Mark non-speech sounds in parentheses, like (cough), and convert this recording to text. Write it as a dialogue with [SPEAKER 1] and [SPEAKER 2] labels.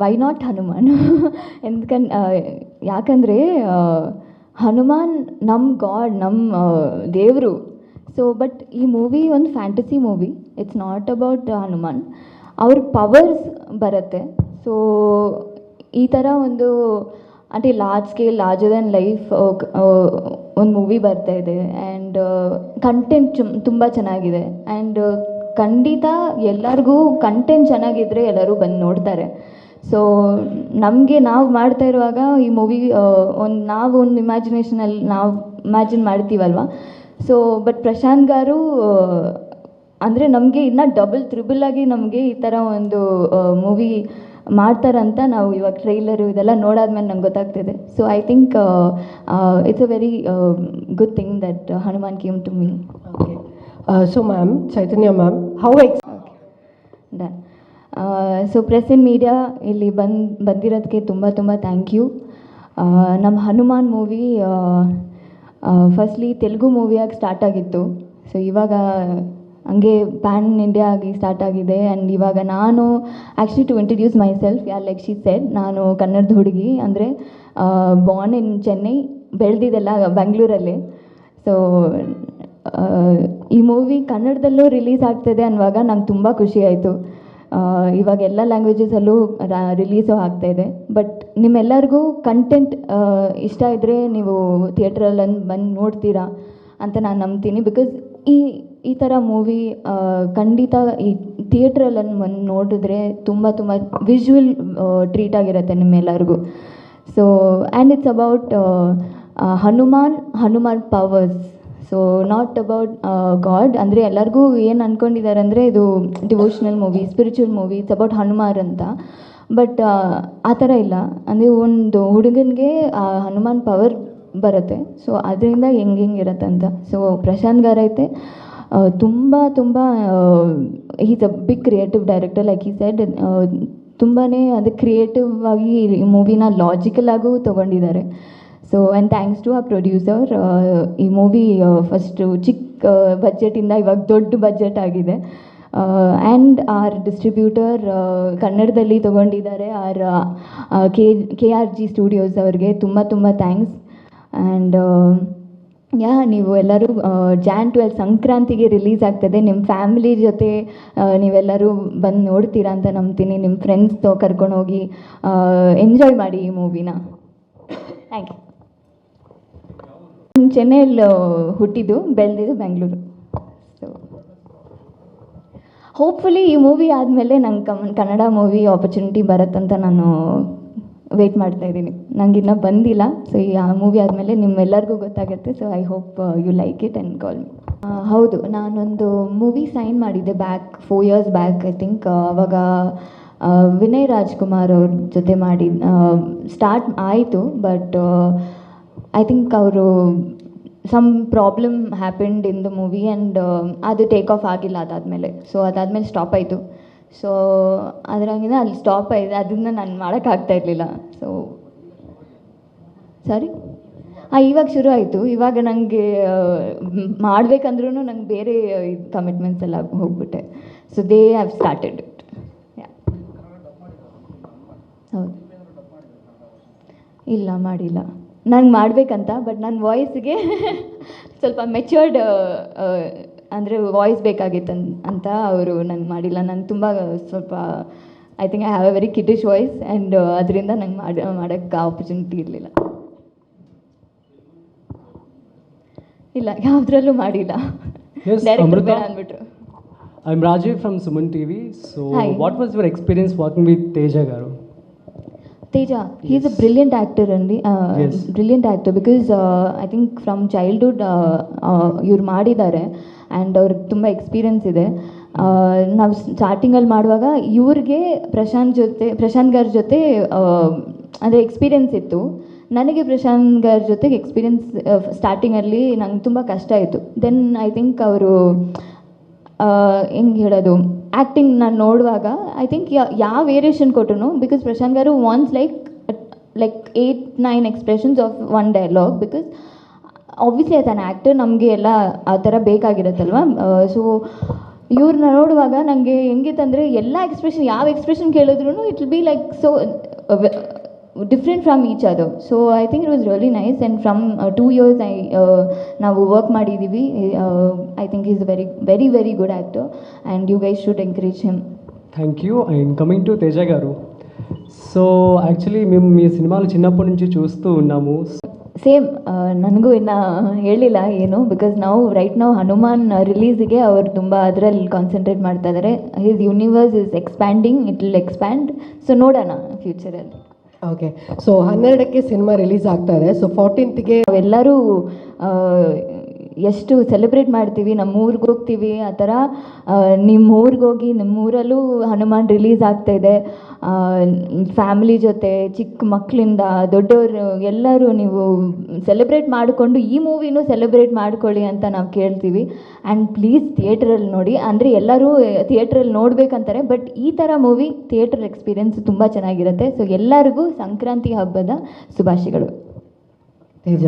[SPEAKER 1] Why not Hanuman ಎಂದ್ಕನ್ ಯಾಕಂದರೆ ಹನುಮಾನ್ ನಮ್ಮ god ನಮ್ಮ ದೇವರು. ಸೊ ಬಟ್ ಈ ಮೂವಿ ಒಂದು fantasy movie it's not about Hanuman ಅವ್ರ ಪವರ್ಸ್ ಬರುತ್ತೆ. ಸೊ ಈ ಥರ ಒಂದು ಅಂದರೆ large scale larger than life ಒಂದು ಮೂವಿ ಬರ್ತಾ ಇದೆ. ಆ್ಯಂಡ್ ಕಂಟೆಂಟ್ ತುಂಬ ಚೆನ್ನಾಗಿದೆ. ಆ್ಯಂಡ್ ಖಂಡಿತ ಎಲ್ಲರಿಗೂ ಕಂಟೆಂಟ್ ಚೆನ್ನಾಗಿದ್ದರೆ ಎಲ್ಲರೂ ಬಂದು ನೋಡ್ತಾರೆ. ಸೊ ನಮಗೆ ನಾವು ಮಾಡ್ತಾ ಇರುವಾಗ ಈ ಮೂವಿ ಒಂದು ನಾವು ಒಂದು ಇಮ್ಯಾಜಿನೇಷನಲ್ಲಿ ನಾವು ಇಮ್ಯಾಜಿನ್ ಮಾಡ್ತೀವಲ್ವ? ಸೊ ಬಟ್ ಪ್ರಶಾಂತ್ ಗಾರು ಅಂದರೆ ನಮಗೆ ಇನ್ನೂ ಡಬಲ್ ತ್ರಿಬಲ್ ಆಗಿ ನಮಗೆ ಈ ಥರ ಒಂದು ಮೂವಿ ಮಾಡ್ತಾರಂತ ನಾವು ಇವಾಗ ಟ್ರೈಲರು ಇದೆಲ್ಲ ನೋಡಾದ್ಮೇಲೆ ನಂಗೆ ಗೊತ್ತಾಗ್ತಿದೆ. So I think it's a very good thing that Hanuman came to me
[SPEAKER 2] Okay. Uh, so, ma'am, Chaitanya ma'am, how ex-
[SPEAKER 1] done so press in media ಇಲ್ಲಿ ಬಂದು ಬಂದಿರೋದಕ್ಕೆ ತುಂಬ ತುಂಬ ಥ್ಯಾಂಕ್ ಯು ನಮ್ಮ ಹನುಮಾನ್ ಮೂವಿ ಫಸ್ಟ್ಲಿ ತೆಲುಗು ಮೂವಿಯಾಗಿ ಸ್ಟಾರ್ಟ್ ಆಗಿತ್ತು. So ಇವಾಗ ಹಂಗೆ ಪ್ಯಾನ್ ಇಂಡಿಯಾ ಆಗಿ ಸ್ಟಾರ್ಟ್ ಆಗಿದೆ. ಆ್ಯಂಡ್ ಇವಾಗ ನಾನು actually to introduce myself ಯಾರ್ ಲೈಕ್ ಶಿ ಸೆಡ್ ನಾನು ಕನ್ನಡದ ಹುಡುಗಿ. ಅಂದರೆ ಬಾರ್ನ್ ಇನ್ ಚೆನ್ನೈ ಬೆಳೆದಿದ್ದೆಲ್ಲ ಬೆಂಗಳೂರಲ್ಲಿ ಸೊ ಈ ಮೂವಿ ಕನ್ನಡದಲ್ಲೂ ರಿಲೀಸ್ ಆಗ್ತಿದೆ ಅನ್ನುವಾಗ ನಂಗೆ ತುಂಬ ಖುಷಿ ಆಯಿತು. ಇವಾಗ ಎಲ್ಲ ಲ್ಯಾಂಗ್ವೇಜಸಲ್ಲೂ ರಿಲೀಸು ಆಗ್ತಾಯಿದೆ ಬಟ್ ನಿಮ್ಮೆಲ್ಲರಿಗೂ ಕಂಟೆಂಟ್ ಇಷ್ಟ ಇದ್ದರೆ ನೀವು ಥಿಯೇಟ್ರಲ್ಲಿ ಬಂದು ನೋಡ್ತೀರಾ ಅಂತ ನಾನು ನಂಬ್ತೀನಿ. ಬಿಕಾಸ್ ಈ ಈ ಥರ ಮೂವಿ ಖಂಡಿತ ಈ ಥಿಯೇಟ್ರಲ್ಲಿ ಬಂದು ನೋಡಿದ್ರೆ ತುಂಬ ತುಂಬ ವಿಜುವಲ್ ಟ್ರೀಟ್ ಆಗಿರುತ್ತೆ ನಿಮ್ಮೆಲ್ಲರಿಗೂ. So and it's about Hanuman Hanuman powers so not about god ಅಂದರೆ ಎಲ್ಲರಿಗೂ ಏನು ಅಂದ್ಕೊಂಡಿದ್ದಾರೆ ಅಂದರೆ ಇದು devotional movie spiritual movie it's about Hanuman ಅಂತ. ಬಟ್ ಆ ಥರ ಇಲ್ಲ. ಅಂದರೆ ಒಂದು ಹುಡುಗನಿಗೆ ಹನುಮಾನ್ ಪವರ್ ಬರುತ್ತೆ. ಸೊ ಅದರಿಂದ ಹೆಂಗೆ ಹೆಂಗೆ ಇರುತ್ತೆ ಅಂತ. ಸೊ ಪ್ರಶಾಂತ್ ಗಾರ್ ಐತೆ. ತುಂಬ ತುಂಬ is a big creative director like ಈ ಸೈಡ್ ತುಂಬಾ ಅದು ಕ್ರಿಯೇಟಿವ್ ಆಗಿ ಈ ಮೂವಿನ ಲಾಜಿಕಲ್ ಆಗೂ ತೊಗೊಂಡಿದ್ದಾರೆ. ಸೊ ಆ್ಯಂಡ್ ಥ್ಯಾಂಕ್ಸ್ ಟು ಆ ಪ್ರೊಡ್ಯೂಸರ್ ಈ ಮೂವಿ ಫಸ್ಟು ಚಿಕ್ಕ ಬಜೆಟಿಂದ ಇವಾಗ ದೊಡ್ಡ ಬಜೆಟ್ ಆಗಿದೆ. ಆ್ಯಂಡ್ ಆರ್ ಡಿಸ್ಟ್ರಿಬ್ಯೂಟರ್ ಕನ್ನಡದಲ್ಲಿ ತೊಗೊಂಡಿದ್ದಾರೆ. R K K R G Studios ಅವ್ರಿಗೆ ತುಂಬ ತುಂಬ ಥ್ಯಾಂಕ್ಸ್ ಆ್ಯಂಡ್ ಯಾ, ನೀವು ಎಲ್ಲರೂ ಜಾನ್ ಟ್ವೆಲ್ ಸಂಕ್ರಾಂತಿಗೆ ರಿಲೀಸ್ ಆಗ್ತದೆ. ನಿಮ್ಮ ಫ್ಯಾಮಿಲಿ ಜೊತೆ ನೀವೆಲ್ಲರೂ ಬಂದು ನೋಡ್ತೀರಾ ಅಂತ ನಂಬ್ತೀನಿ. ನಿಮ್ಮ ಫ್ರೆಂಡ್ಸ್ ಕರ್ಕೊಂಡೋಗಿ ಎಂಜಾಯ್ ಮಾಡಿ ಈ ಮೂವಿನ ಥ್ಯಾಂಕ್ ಯು ನಾನು ಚೆನ್ನೈಯಲ್ಲಿ ಹುಟ್ಟಿದ್ದು ಬೆಳೆದಿದ್ದು ಬೆಂಗಳೂರು. ಸೊ ಹೋಪ್ಫುಲಿ ಈ ಮೂವಿ ಆದಮೇಲೆ ನಂಗೆ ಕಮ್, ಕನ್ನಡ ಮೂವಿ ಆಪರ್ಚುನಿಟಿ ಬರುತ್ತಂತ ನಾನು ವೆಯ್ಟ್ ಮಾಡ್ತಾ ಇದ್ದೀನಿ. ನಂಗೆ ಇನ್ನೂ ಬಂದಿಲ್ಲ. ಸೊ ಈ ಆ ಮೂವಿ ಆದಮೇಲೆ ನಿಮ್ಮೆಲ್ಲರಿಗೂ ಗೊತ್ತಾಗುತ್ತೆ. So I hope you like it and call me ಹೌದು, ನಾನೊಂದು ಮೂವಿ ಸೈನ್ ಮಾಡಿದ್ದೆ back four years back I think ಅವಾಗ ವಿನಯ್ ರಾಜ್ಕುಮಾರ್ ಅವ್ರ ಜೊತೆ ಮಾಡಿ ಸ್ಟಾರ್ಟ್ ಆಯಿತು ಬಟ್ ಐ ಥಿಂಕ್ ಅವರು some problem happened in the movie and ಅದು ಟೇಕ್ ಆಫ್ ಆಗಿಲ್ಲ ಅದಾದಮೇಲೆ. ಸೊ ಅದಾದಮೇಲೆ ಸ್ಟಾಪ್ ಆಯಿತು. ಸೊ ಅದರಾಗಿಂದ ಅಲ್ಲಿ ಸ್ಟಾಪ್ ಆಯಿತು ಅದನ್ನ ನಾನು ಮಾಡೋಕ್ಕಾಗ್ತಾ ಇರಲಿಲ್ಲ. ಸೊ ಸಾರಿ ಹಾಂ ಇವಾಗ ಶುರು ಆಯಿತು. ಇವಾಗ ನನಗೆ ಮಾಡಬೇಕಂದ್ರೂ ನಂಗೆ ಬೇರೆ ಕಮಿಟ್ಮೆಂಟ್ಸ್ ಎಲ್ಲ ಹೋಗ್ಬಿಟ್ಟೆ. So they have started it ಹೌದು. ಇಲ್ಲ, ಮಾಡಿಲ್ಲ. ನಂಗೆ ಮಾಡಬೇಕಂತ ಬಟ್ ನನ್ನ ವಾಯ್ಸ್ಗೆ (laughs) ಸ್ವಲ್ಪ ಮೆಚ್ಯೂರ್ಡ್ ಅಂದರೆ ವಾಯ್ಸ್ ಬೇಕಾಗಿತ್ತು ಅಂತ ಅವರು ನಂಗೆ ಮಾಡಿಲ್ಲ. ನಂಗೆ ತುಂಬ ಸ್ವಲ್ಪ I think I have a very kiddish voice and ಅದರಿಂದ ನಂಗೆ ಮಾಡಿ ಮಾಡೋಕ್ಕೆ ಆಪರ್ಚುನಿಟಿ ಇರಲಿಲ್ಲ. ಇಲ್ಲ ಯಾವುದ್ರಲ್ಲೂ ಮಾಡಿಲ್ಲ. ಅಂದ್ಬಿಟ್ರು.
[SPEAKER 3] I am Rajeev from Suman TV so what was your experience what with Teja garu
[SPEAKER 1] Teja? Teja he's a brilliant actor ಅಂడి
[SPEAKER 3] Yes.
[SPEAKER 1] Brilliant actor because I think from childhood ಇವ್ರು ಮಾಡಿದ್ದಾರೆ ಆ್ಯಂಡ್ ಅವ್ರಿಗೆ ತುಂಬ experience ಇದೆ. ನಾವು ಸ್ಟಾರ್ಟಿಂಗಲ್ಲಿ ಮಾಡುವಾಗ ಇವ್ರಿಗೆ ಪ್ರಶಾಂತ್ ಜೊತೆ ಪ್ರಶಾಂತ್ ಗಾರ್ ಜೊತೆ ಅಂದರೆ ಎಕ್ಸ್ಪೀರಿಯನ್ಸ್ ಇತ್ತು. ನನಗೆ ಪ್ರಶಾಂತ್ ಗಾರ್ ಜೊತೆಗೆ ಎಕ್ಸ್ಪೀರಿಯನ್ಸ್ ಸ್ಟಾರ್ಟಿಂಗಲ್ಲಿ ನಂಗೆ ತುಂಬ ಕಷ್ಟ ಆಯಿತು. ದೆನ್ ಐ ಥಿಂಕ್ ಅವರು ಹೆಂಗೆ ಹೇಳೋದು? ಆ್ಯಕ್ಟಿಂಗ್ ನಾನು ನೋಡುವಾಗ ಐ ಥಿಂಕ್ ಯಾವ ವೇರಿಯೇಷನ್ ಕೊಟ್ಟರು because Prashanth garu wants like like eight nine expressions of one dialogue because obviously as an actor ನಮಗೆ ಎಲ್ಲ ಆ ಥರ ಬೇಕಾಗಿರುತ್ತಲ್ವ? ಸೊ ಇವ್ರನ್ನ ನೋಡುವಾಗ ನನಗೆ ಹೆಂಗಿತ್ತಂದರೆ, ಎಲ್ಲ ಎಕ್ಸ್ಪ್ರೆಷನ್ ಯಾವ ಎಕ್ಸ್ಪ್ರೆಷನ್ ಕೇಳಿದ್ರು it will be like so different from each other so I think it was really nice and from two years I ನಾವು ವರ್ಕ್ ಮಾಡಿದ್ದೀವಿ I think is very very very good actor and you guys should encourage him
[SPEAKER 3] thank you and coming to Teja గారు so actually మేము మీ సినిమాలు చిన్నప్పటి నుంచి చూస్తూ ఉన్నాము
[SPEAKER 1] same ನನಗೂ ಇನ್ನು ಹೇಳಿಲ್ಲ ಏನು ಬಿಕಾಸ್ ನಾವು ರೈಟ್ ನಾವು ಹನುಮಾನ್ ರಿಲೀಸಿಗೆ ಅವರು ತುಂಬ ಅದರಲ್ಲಿ ಕಾನ್ಸಂಟ್ರೇಟ್ ಮಾಡ್ತಾ ಇದ್ದಾರೆ his universe is expanding it will expand so ನೋಡೋಣ ಫ್ಯೂಚರಲ್ಲಿ
[SPEAKER 2] ಓಕೆ ಸೊ ಹನ್ನೆರಡಕ್ಕೆ ಸಿನಿಮಾ ರಿಲೀಸ್ ಆಗ್ತಾ ಇದೆ. ಸೊ ಫೋರ್ಟೀನ್ತ್ಗೆ
[SPEAKER 1] ಎಲ್ಲರೂ ಎಷ್ಟು ಸೆಲೆಬ್ರೇಟ್ ಮಾಡ್ತೀವಿ ನಮ್ಮ ಊರಿಗೆ ಹೋಗ್ತೀವಿ, ಆ ಥರ ನಿಮ್ಮ ಊರಿಗೋಗಿ ನಿಮ್ಮ ಊರಲ್ಲೂ ಹನುಮಾನ್ ರಿಲೀಸ್ ಆಗ್ತಾ ಇದೆ. ಫ್ಯಾಮಿಲಿ ಜೊತೆ, ಚಿಕ್ಕ ಮಕ್ಕಳಿಂದ ದೊಡ್ಡವರು ಎಲ್ಲರೂ ನೀವು ಸೆಲೆಬ್ರೇಟ್ ಮಾಡಿಕೊಂಡು ಈ ಮೂವಿನೂ ಸೆಲೆಬ್ರೇಟ್ ಮಾಡ್ಕೊಳ್ಳಿ ಅಂತ ನಾವು ಕೇಳ್ತೀವಿ. ಆ್ಯಂಡ್ ಪ್ಲೀಸ್ ಥಿಯೇಟ್ರಲ್ಲಿ ನೋಡಿ, ಅಂದರೆ ಎಲ್ಲರೂ ಥಿಯೇಟ್ರಲ್ಲಿ ನೋಡಬೇಕಂತಾರೆ ಬಟ್ ಈ ಥರ ಮೂವಿ ಥಿಯೇಟ್ರ್ ಎಕ್ಸ್ಪೀರಿಯನ್ಸ್ ತುಂಬ ಚೆನ್ನಾಗಿರುತ್ತೆ. ಸೊ ಎಲ್ಲರಿಗೂ ಸಂಕ್ರಾಂತಿ ಹಬ್ಬದ ಶುಭಾಶಯಗಳು.
[SPEAKER 2] ತೇಜ